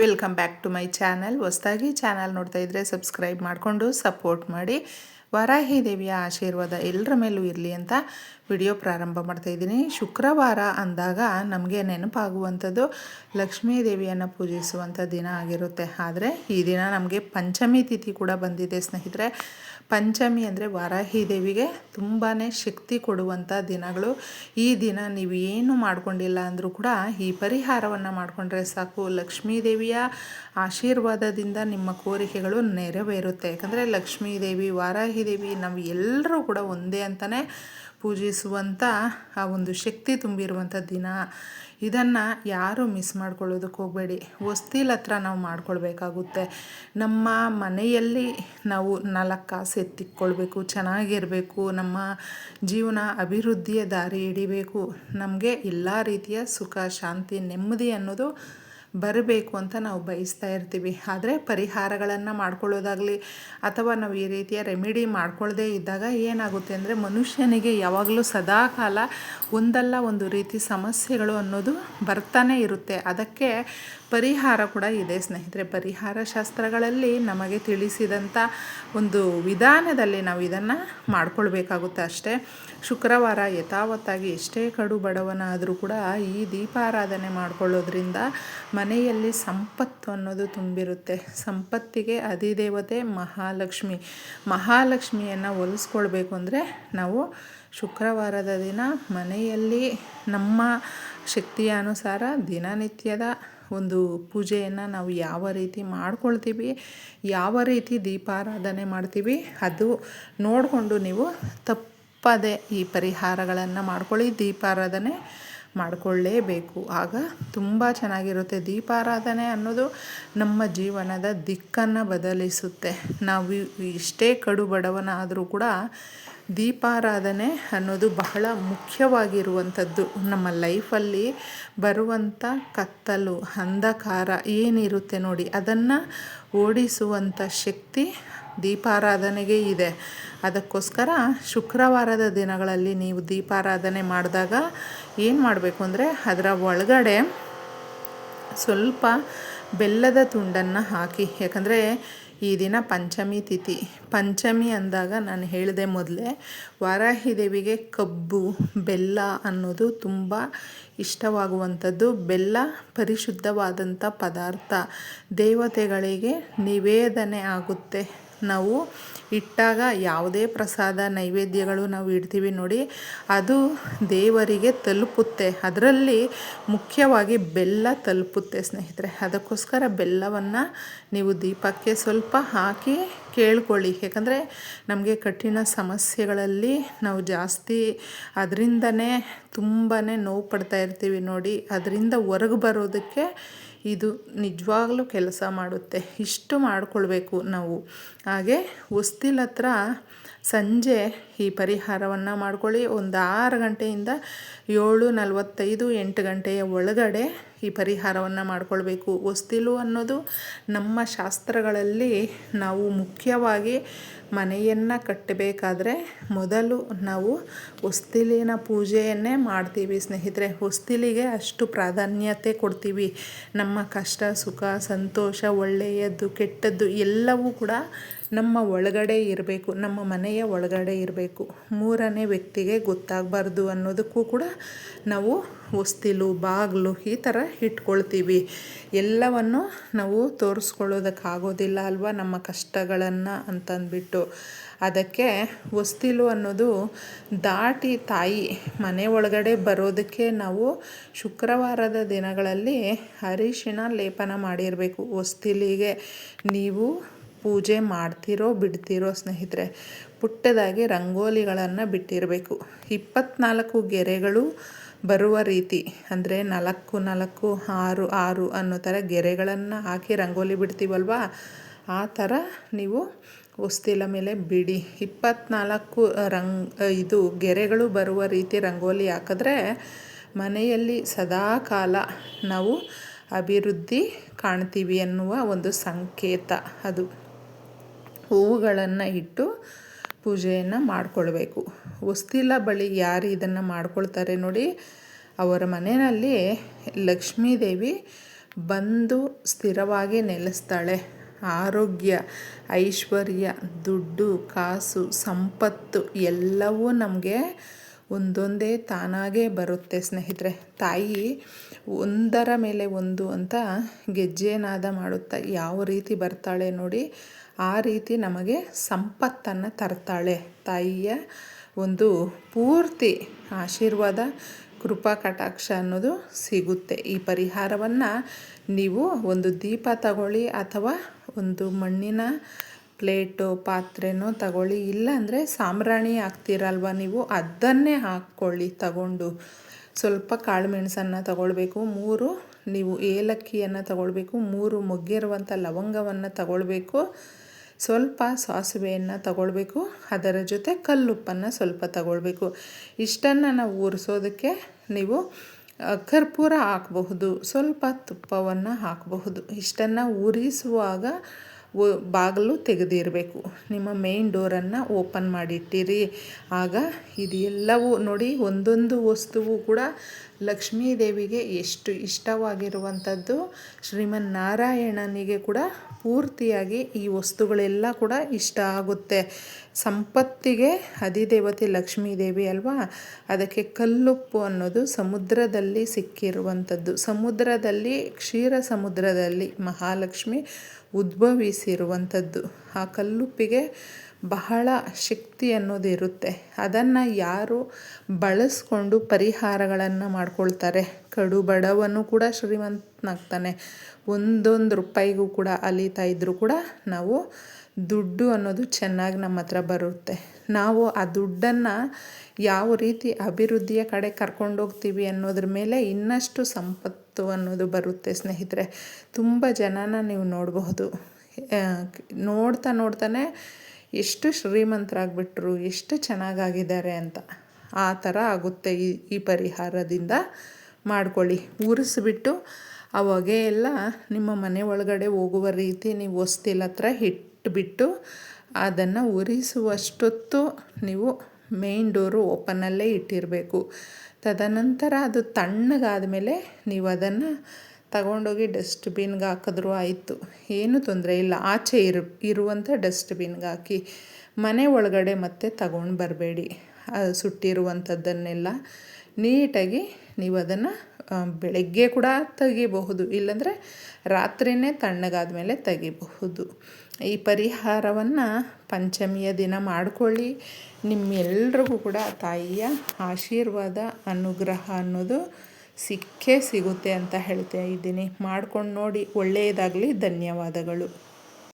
Welcome back to my channel ಹೊಸದಾಗಿ channel ನೋಡ್ತಾ ಇದ್ದರೆ ಸಬ್ಸ್ಕ್ರೈಬ್ ಮಾಡಿಕೊಂಡು ಸಪೋರ್ಟ್ ಮಾಡಿ. ವಾರಾಹಿ ದೇವಿಯ ಆಶೀರ್ವಾದ ಎಲ್ಲರ ಮೇಲೂ ಇರಲಿ ಅಂತ ವಿಡಿಯೋ ಪ್ರಾರಂಭ ಮಾಡ್ತಾ ಇದ್ದೀನಿ. ಶುಕ್ರವಾರ ಅಂದಾಗ ನಮಗೆ ನೆನಪಾಗುವಂಥದ್ದು ಲಕ್ಷ್ಮೀ ದೇವಿಯನ್ನು ಪೂಜಿಸುವಂಥ ದಿನ ಆಗಿರುತ್ತೆ. ಆದರೆ ಈ ದಿನ ನಮಗೆ ಪಂಚಮಿ ತಿಥಿ ಕೂಡ ಬಂದಿದೆ ಸ್ನೇಹಿತರೆ. ಪಂಚಮಿ ಅಂದರೆ ವಾರಾಹಿ ದೇವಿಗೆ ತುಂಬಾ ಶಕ್ತಿ ಕೊಡುವಂಥ ದಿನಗಳು. ಈ ದಿನ ನೀವು ಏನು ಮಾಡ್ಕೊಂಡಿಲ್ಲ ಅಂದರೂ ಕೂಡ ಈ ಪರಿಹಾರವನ್ನು ಮಾಡಿಕೊಂಡ್ರೆ ಸಾಕು. ಲಕ್ಷ್ಮೀ ದೇವಿಯ ಆಶೀರ್ವಾದದಿಂದ ನಿಮ್ಮ ಕೋರಿಕೆಗಳು ನೆರವೇರುತ್ತೆ. ಯಾಕಂದರೆ ಲಕ್ಷ್ಮೀ ದೇವಿ, ವಾರಾಹಿ ದೇವಿ, ನಾವು ಎಲ್ಲರೂ ಕೂಡ ಒಂದೇ ಅಂತಲೇ ಪೂಜಿಸುವಂಥ ಆ ಒಂದು ಶಕ್ತಿ ತುಂಬಿರುವಂಥ ದಿನ. ಇದನ್ನು ಯಾರು ಮಿಸ್ ಮಾಡ್ಕೊಳ್ಳೋದಕ್ಕೆ ಹೋಗಬೇಡಿ. ಹೊಸ್ತಿಲ್ ಹತ್ರ ನಾವು ಮಾಡ್ಕೊಳ್ಬೇಕಾಗುತ್ತೆ. ನಮ್ಮ ಮನೆಯಲ್ಲಿ ನಾವು ನಾಲ್ಕು ಕಾಸು ಎತ್ತಿಕ್ಕೊಳ್ಬೇಕು ಚೆನ್ನಾಗಿರಬೇಕು, ನಮ್ಮ ಜೀವನ ಅಭಿವೃದ್ಧಿಯ ದಾರಿ ಹಿಡಿಬೇಕು. ನಮಗೆ ಎಲ್ಲ ರೀತಿಯ ಸುಖ, ಶಾಂತಿ, ನೆಮ್ಮದಿ ಅನ್ನೋದು ಬರಬೇಕು ಅಂತ ನಾವು ಬಯಸ್ತಾ ಇರ್ತೀವಿ. ಆದರೆ ಪರಿಹಾರಗಳನ್ನು ಮಾಡ್ಕೊಳ್ಳೋದಾಗಲಿ ಅಥವಾ ನಾವು ಈ ರೀತಿಯ ರೆಮಿಡಿ ಮಾಡ್ಕೊಳ್ಳದೇ ಇದ್ದಾಗ ಏನಾಗುತ್ತೆ ಅಂದರೆ ಮನುಷ್ಯನಿಗೆ ಯಾವಾಗಲೂ ಸದಾಕಾಲ ಒಂದಲ್ಲ ಒಂದು ರೀತಿ ಸಮಸ್ಯೆಗಳು ಅನ್ನೋದು ಬರ್ತಾನೆ ಇರುತ್ತೆ. ಅದಕ್ಕೆ ಪರಿಹಾರ ಕೂಡ ಇದೆ ಸ್ನೇಹಿತರೆ. ಪರಿಹಾರ ಶಾಸ್ತ್ರಗಳಲ್ಲಿ ನಮಗೆ ತಿಳಿಸಿದಂಥ ಒಂದು ವಿಧಾನದಲ್ಲಿ ನಾವು ಇದನ್ನು ಮಾಡ್ಕೊಳ್ಬೇಕಾಗುತ್ತೆ ಅಷ್ಟೇ. ಶುಕ್ರವಾರ ಯಥಾವತ್ತಾಗಿ ಎಷ್ಟೇ ಕಡು ಬಡವನಾದರೂ ಕೂಡ ಈ ದೀಪಾರಾಧನೆ ಮಾಡ್ಕೊಳ್ಳೋದ್ರಿಂದ ಮನೆಯಲ್ಲಿ ಸಂಪತ್ತು ಅನ್ನೋದು ತುಂಬಿರುತ್ತೆ. ಸಂಪತ್ತಿಗೆ ಅಧಿದೇವತೆ ಮಹಾಲಕ್ಷ್ಮಿ. ಮಹಾಲಕ್ಷ್ಮಿಯನ್ನು ಒಲಿಸ್ಕೊಳ್ಬೇಕು ಅಂದರೆ ನಾವು ಶುಕ್ರವಾರದ ದಿನ ಮನೆಯಲ್ಲಿ ನಮ್ಮ ಶಕ್ತಿಯ ಅನುಸಾರ ದಿನನಿತ್ಯದ ಒಂದು ಪೂಜೆಯನ್ನು ನಾವು ಯಾವ ರೀತಿ ಮಾಡ್ಕೊಳ್ತೀವಿ, ಯಾವ ರೀತಿ ದೀಪಾರಾಧನೆ ಮಾಡ್ತೀವಿ, ಅದು ನೋಡಿಕೊಂಡು ನೀವು ತಪ್ಪದೆ ಈ ಪರಿಹಾರಗಳನ್ನು ಮಾಡ್ಕೊಳ್ಳಿ. ದೀಪಾರಾಧನೆ ಮಾಡಿಕೊಳ್ಳೇಬೇಕು. ಆಗ ತುಂಬ ಚೆನ್ನಾಗಿರುತ್ತೆ. ದೀಪಾರಾಧನೆ ಅನ್ನೋದು ನಮ್ಮ ಜೀವನದ ದಿಕ್ಕನ್ನು ಬದಲಿಸುತ್ತೆ. ನಾವು ಇಷ್ಟೇ ಕಡು ಬಡವನಾದರೂ ಕೂಡ ದೀಪಾರಾಧನೆ ಅನ್ನೋದು ಬಹಳ ಮುಖ್ಯವಾಗಿರುವಂಥದ್ದು. ನಮ್ಮ ಲೈಫಲ್ಲಿ ಬರುವಂಥ ಕತ್ತಲು, ಅಂಧಕಾರ ಏನಿರುತ್ತೆ ನೋಡಿ, ಅದನ್ನು ಓಡಿಸುವಂಥ ಶಕ್ತಿ ದೀಪಾರಾಧನೆಗೆ ಇದೆ. ಅದಕ್ಕೋಸ್ಕರ ಶುಕ್ರವಾರದ ದಿನಗಳಲ್ಲಿ ನೀವು ದೀಪಾರಾಧನೆ ಮಾಡಿದಾಗ ಏನು ಮಾಡಬೇಕು ಅಂದರೆ ಅದರ ಒಳಗಡೆ ಸ್ವಲ್ಪ ಬೆಲ್ಲದ ತುಂಡನ್ನು ಹಾಕಿ. ಯಾಕಂದರೆ ಈ ದಿನ ಪಂಚಮಿ ತಿಥಿ. ಪಂಚಮಿ ಅಂದಾಗ ನಾನು ಹೇಳಿದೆ ಮೊದಲೇ, ವಾರಾಹಿ ದೇವಿಗೆ ಕಬ್ಬು, ಬೆಲ್ಲ ಅನ್ನೋದು ತುಂಬ ಇಷ್ಟವಾಗುವಂಥದ್ದು. ಬೆಲ್ಲ ಪರಿಶುದ್ಧವಾದಂಥ ಪದಾರ್ಥ ದೇವತೆಗಳಿಗೆ ನಿವೇದನೆ ಆಗುತ್ತೆ. ನಾವು ಇಟ್ಟಾಗ ಯಾವುದೇ ಪ್ರಸಾದ, ನೈವೇದ್ಯಗಳು ನಾವು ಇಡ್ತೀವಿ ನೋಡಿ, ಅದು ದೇವರಿಗೆ ತಲುಪುತ್ತೆ. ಅದರಲ್ಲಿ ಮುಖ್ಯವಾಗಿ ಬೆಲ್ಲ ತಲುಪುತ್ತೆ ಸ್ನೇಹಿತರೆ. ಅದಕ್ಕೋಸ್ಕರ ಬೆಲ್ಲವನ್ನು ನೀವು ದೀಪಕ್ಕೆ ಸ್ವಲ್ಪ ಹಾಕಿ ಕೇಳ್ಕೊಳ್ಳಿ. ಯಾಕಂದರೆ ನಮಗೆ ಕಠಿಣ ಸಮಸ್ಯೆಗಳಲ್ಲಿ ನಾವು ಜಾಸ್ತಿ ಅದರಿಂದನೇ ತುಂಬಾ ನೋವು ಪಡ್ತಾ ಇರ್ತೀವಿ ನೋಡಿ. ಅದರಿಂದ ಹೊರಗೆ ಬರೋದಕ್ಕೆ ಇದು ನಿಜವಾಗ್ಲೂ ಕೆಲಸ ಮಾಡುತ್ತೆ. ಇಷ್ಟು ಮಾಡಿಕೊಳ್ಬೇಕು ನಾವು. ಹಾಗೆ ಹೊಸ್ತಿಲ್ ಹತ್ರ ಸಂಜೆ ಈ ಪರಿಹಾರವನ್ನು ಮಾಡ್ಕೊಳ್ಳಿ. ಒಂದು ಆರು ಗಂಟೆಯಿಂದ ಏಳು ನಲವತ್ತೈದು ಎಂಟು ಗಂಟೆಯ ಒಳಗಡೆ ಈ ಪರಿಹಾರವನ್ನು ಮಾಡಿಕೊಳ್ಬೇಕು. ಹೊಸ್ತಿಲು ಅನ್ನೋದು ನಮ್ಮ ಶಾಸ್ತ್ರಗಳಲ್ಲಿ ನಾವು ಮುಖ್ಯವಾಗಿ ಮನೆಯನ್ನು ಕಟ್ಟಬೇಕಾದ್ರೆ ಮೊದಲು ನಾವು ಹೊಸ್ತಿಲಿನ ಪೂಜೆಯನ್ನೇ ಮಾಡ್ತೀವಿ ಸ್ನೇಹಿತರೆ. ಹೊಸ್ತಿಲಿಗೆ ಅಷ್ಟು ಪ್ರಾಧಾನ್ಯತೆ ಕೊಡ್ತೀವಿ. ನಮ್ಮ ಕಷ್ಟ, ಸುಖ, ಸಂತೋಷ ಒಳ್ಳೆಯದು ಕೆಟ್ಟದ್ದು ಎಲ್ಲವೂ ಕೂಡ ನಮ್ಮ ಒಳಗಡೆ ಇರಬೇಕು, ನಮ್ಮ ಮನೆಯ ಒಳಗಡೆ ಇರಬೇಕು. ಮೂರನೇ ವ್ಯಕ್ತಿಗೆ ಗೊತ್ತಾಗಬಾರ್ದು ಅನ್ನೋದಕ್ಕೂ ಕೂಡ ನಾವು ಹೊಸ್ತಿಲು, ಬಾಗಿಲು ಈ ಥರ ಇಟ್ಕೊಳ್ತೀವಿ. ಎಲ್ಲವನ್ನು ನಾವು ತೋರಿಸ್ಕೊಳ್ಳೋದಕ್ಕಾಗೋದಿಲ್ಲ ಅಲ್ವಾ ನಮ್ಮ ಕಷ್ಟಗಳನ್ನು ಅಂತಂದ್ಬಿಟ್ಟು. ಅದಕ್ಕೆ ಹೊಸ್ತಿಲು ಅನ್ನೋದು ದಾಟಿ ತಾಯಿ ಮನೆ ಒಳಗಡೆ ಬರೋದಕ್ಕೆ ನಾವು ಶುಕ್ರವಾರದ ದಿನಗಳಲ್ಲಿ ಅರಿಶಿನ ಲೇಪನ ಮಾಡಿರಬೇಕು. ಹೊಸ್ತಿಲಿಗೆ ನೀವು ಪೂಜೆ ಮಾಡ್ತಿರೋ ಬಿಡ್ತಿರೋ ಸ್ನೇಹಿತರೆ, ಪುಟ್ಟದಾಗಿ ರಂಗೋಲಿಗಳನ್ನು ಬಿಟ್ಟಿರಬೇಕು. ಇಪ್ಪತ್ನಾಲ್ಕು ಗೆರೆಗಳು ಬರುವ ರೀತಿ, ಅಂದರೆ ನಾಲ್ಕು ನಾಲ್ಕು, ಆರು ಆರು ಅನ್ನೋ ಥರ ಗೆರೆಗಳನ್ನು ಹಾಕಿ ರಂಗೋಲಿ ಬಿಡ್ತೀವಲ್ವಾ? ಆ ಥರ ನೀವು ಹೊಸ್ತಿಲ ಮೇಲೆ ಬಿಡಿ. ಇಪ್ಪತ್ನಾಲ್ಕು ರಂಗ್, ಇದು ಗೆರೆಗಳು ಬರುವ ರೀತಿ ರಂಗೋಲಿ ಹಾಕಿದ್ರೆ ಮನೆಯಲ್ಲಿ ಸದಾ ಕಾಲ ನಾವು ಅಭಿವೃದ್ಧಿ ಕಾಣ್ತೀವಿ ಅನ್ನುವ ಒಂದು ಸಂಕೇತ ಅದು. ಹೂವುಗಳನ್ನು ಇಟ್ಟು ಪೂಜೆಯನ್ನು ಮಾಡಿಕೊಳ್ಬೇಕು. ಹೊಸ್ತಿಲ ಬಳಿ ಯಾರು ಇದನ್ನು ಮಾಡ್ಕೊಳ್ತಾರೆ ನೋಡಿ, ಅವರ ಮನೆಯಲ್ಲಿ ಲಕ್ಷ್ಮೀದೇವಿ ಬಂದು ಸ್ಥಿರವಾಗಿ ನೆಲೆಸ್ತಾಳೆ. ಆರೋಗ್ಯ, ಐಶ್ವರ್ಯ, ದುಡ್ಡು, ಕಾಸು, ಸಂಪತ್ತು ಎಲ್ಲವೂ ನಮಗೆ ಒಂದೊಂದೇ ತಾನಾಗೇ ಬರುತ್ತೆ ಸ್ನೇಹಿತರೆ. ತಾಯಿ ಒಂದರ ಮೇಲೆ ಒಂದು ಅಂತ ಗೆಜ್ಜೆನಾದ ಮಾಡುತ್ತಾ ಯಾವ ರೀತಿ ಬರ್ತಾಳೆ ನೋಡಿ, ಆ ರೀತಿ ನಮಗೆ ಸಂಪತ್ತನ್ನು ತರ್ತಾಳೆ. ತಾಯಿಯ ಒಂದು ಪೂರ್ತಿ ಆಶೀರ್ವಾದ, ಕೃಪಾ ಕಟಾಕ್ಷ ಅನ್ನೋದು ಸಿಗುತ್ತೆ. ಈ ಪರಿಹಾರವನ್ನು ನೀವು ಒಂದು ದೀಪ ತಗೊಳ್ಳಿ ಅಥವಾ ಒಂದು ಮಣ್ಣಿನ ಪ್ಲೇಟು, ಪಾತ್ರೆನೋ ತಗೊಳ್ಳಿ. ಇಲ್ಲಾಂದರೆ ಸಾಂಬ್ರಾಣಿ ಹಾಕ್ತೀರಲ್ವ ನೀವು? ಅದನ್ನೇ ಹಾಕ್ಕೊಳ್ಳಿ ತಗೊಂಡು. ಸ್ವಲ್ಪ ಕಾಳು ಮೆಣಸನ್ನು ತಗೊಳ್ಬೇಕು, ಮೂರು ನೀವು ಏಲಕ್ಕಿಯನ್ನು ತಗೊಳ್ಬೇಕು, ಮೂರು ಮೊಗ್ಗಿರುವಂಥ ಲವಂಗವನ್ನು ತಗೊಳ್ಬೇಕು, ಸ್ವಲ್ಪ ಸಾಸಿವೆಯನ್ನು ತಗೊಳ್ಬೇಕು, ಅದರ ಜೊತೆ ಕಲ್ಲುಪ್ಪನ್ನು ಸ್ವಲ್ಪ ತಗೊಳ್ಬೇಕು. ಇಷ್ಟನ್ನು ನಾವು ಊರಿಸೋದಕ್ಕೆ ನೀವು ಕರ್ಪೂರ ಹಾಕಬಹುದು, ಸ್ವಲ್ಪ ತುಪ್ಪವನ್ನು ಹಾಕಬಹುದು. ಇಷ್ಟನ್ನು ಉರಿಸುವಾಗ ಬಾಗಿಲು ತೆಗೆದಿರಬೇಕು. ನಿಮ್ಮ ಮೇನ್ ಡೋರನ್ನು ಓಪನ್ ಮಾಡಿಟ್ಟಿರಿ. ಆಗ ಇದೆಲ್ಲವೂ ನೋಡಿ ಒಂದೊಂದು ವಸ್ತುವು ಕೂಡ ಲಕ್ಷ್ಮೀ ದೇವಿಗೆ ಎಷ್ಟು ಇಷ್ಟವಾಗಿರುವಂಥದ್ದು. ಶ್ರೀಮನ್ನಾರಾಯಣನಿಗೆ ಕೂಡ ಪೂರ್ತಿಯಾಗಿ ಈ ವಸ್ತುಗಳೆಲ್ಲ ಕೂಡ ಇಷ್ಟ ಆಗುತ್ತೆ. ಸಂಪತ್ತಿಗೆ ಅಧಿದೇವತೆ ಲಕ್ಷ್ಮೀ ದೇವಿ ಅಲ್ವಾ? ಅದಕ್ಕೆ ಕಲ್ಲುಪ್ಪು ಅನ್ನೋದು ಸಮುದ್ರದಲ್ಲಿ ಸಿಕ್ಕಿರುವಂಥದ್ದು. ಸಮುದ್ರದಲ್ಲಿ ಕ್ಷೀರ ಸಮುದ್ರದಲ್ಲಿ ಮಹಾಲಕ್ಷ್ಮಿ ಉದ್ಭವಿಸಿರುವಂಥದ್ದು. ಆ ಕಲ್ಲುಪ್ಪಿಗೆ ಬಹಳ ಶಕ್ತಿ ಅನ್ನೋದು ಇರುತ್ತೆ. ಅದನ್ನು ಯಾರು ಬಳಸ್ಕೊಂಡು ಪರಿಹಾರಗಳನ್ನು ಮಾಡ್ಕೊಳ್ತಾರೆ. ಕಡು ಬಡವನು ಕೂಡ ಶ್ರೀಮಂತನಾಗ್ತಾನೆ. ಒಂದೊಂದು ರೂಪಾಯಿಗೂ ಕೂಡ ಅಲಿತಾ ಇದ್ದರೂ ಕೂಡ ನಾವು ದುಡ್ಡು ಅನ್ನೋದು ಚೆನ್ನಾಗಿ ನಮ್ಮ ಹತ್ರ ಬರುತ್ತೆ. ನಾವು ಆ ದುಡ್ಡನ್ನು ಯಾವ ರೀತಿ ಅಭಿವೃದ್ಧಿಯ ಕಡೆ ಕರ್ಕೊಂಡೋಗ್ತೀವಿ ಅನ್ನೋದ್ರ ಮೇಲೆ ಇನ್ನಷ್ಟು ಸಂಪತ್ತು ಅನ್ನೋದು ಬರುತ್ತೆ ಸ್ನೇಹಿತರೆ. ತುಂಬ ಜನನ ನೀವು ನೋಡಬಹುದು. ನೋಡ್ತಾ ನೋಡ್ತಾನೆ ಎಷ್ಟು ಶ್ರೀಮಂತರಾಗ್ಬಿಟ್ರು, ಎಷ್ಟು ಚೆನ್ನಾಗಾಗಿದ್ದಾರೆ ಅಂತ. ಆ ಥರ ಆಗುತ್ತೆ ಈ ಈ ಪರಿಹಾರದಿಂದ ಮಾಡ್ಕೊಳ್ಳಿ. ಉರಿಸ್ಬಿಟ್ಟು ಆ ಎಲ್ಲ ನಿಮ್ಮ ಮನೆ ಒಳಗಡೆ ಹೋಗುವ ರೀತಿ ನೀವು ಹೊಸ್ತಿಲ ಹತ್ರ ಇಟ್ಬಿಟ್ಟು ಅದನ್ನು ಉರಿಸುವಷ್ಟೊತ್ತು ನೀವು ಮೇನ್ ಡೋರು ಓಪನಲ್ಲೇ ಇಟ್ಟಿರಬೇಕು. ತದನಂತರ ಅದು ತಣ್ಣಗಾದ ಮೇಲೆ ನೀವು ಅದನ್ನು ತಗೊಂಡೋಗಿ ಡಸ್ಟ್ಬಿನ್ಗೆ ಹಾಕಿದ್ರು ಆಯಿತು. ಏನೂ ತೊಂದರೆ ಇಲ್ಲ. ಆಚೆ ಇರು ಇರುವಂಥ ಡಸ್ಟ್ಬಿನ್ಗೆ ಹಾಕಿ. ಮನೆ ಒಳಗಡೆ ಮತ್ತೆ ತಗೊಂಡು ಬರಬೇಡಿ. ಸುಟ್ಟಿರುವಂಥದ್ದನ್ನೆಲ್ಲ ನೀಟಾಗಿ ನೀವು ಅದನ್ನು ಬೆಳಗ್ಗೆ ಕೂಡ ತೆಗಿಬಹುದು, ಇಲ್ಲಾಂದರೆ ರಾತ್ರಿಯೇ ತಣ್ಣಗಾದ ಮೇಲೆ ತೆಗಿಬಹುದು. ಈ ಪರಿಹಾರವನ್ನು ಪಂಚಮಿಯ ದಿನ ಮಾಡಿಕೊಳ್ಳಿ. ನಿಮ್ಮೆಲ್ರಿಗೂ ಕೂಡ ತಾಯಿಯ ಆಶೀರ್ವಾದ, ಅನುಗ್ರಹ ಅನ್ನೋದು ಸಿಕ್ಕೇ ಸಿಗುತ್ತೆ ಅಂತ ಹೇಳ್ತಾ ಇದ್ದೀನಿ. ಮಾಡ್ಕೊಂಡು ನೋಡಿ, ಒಳ್ಳೆಯದಾಗಲಿ. ಧನ್ಯವಾದಗಳು.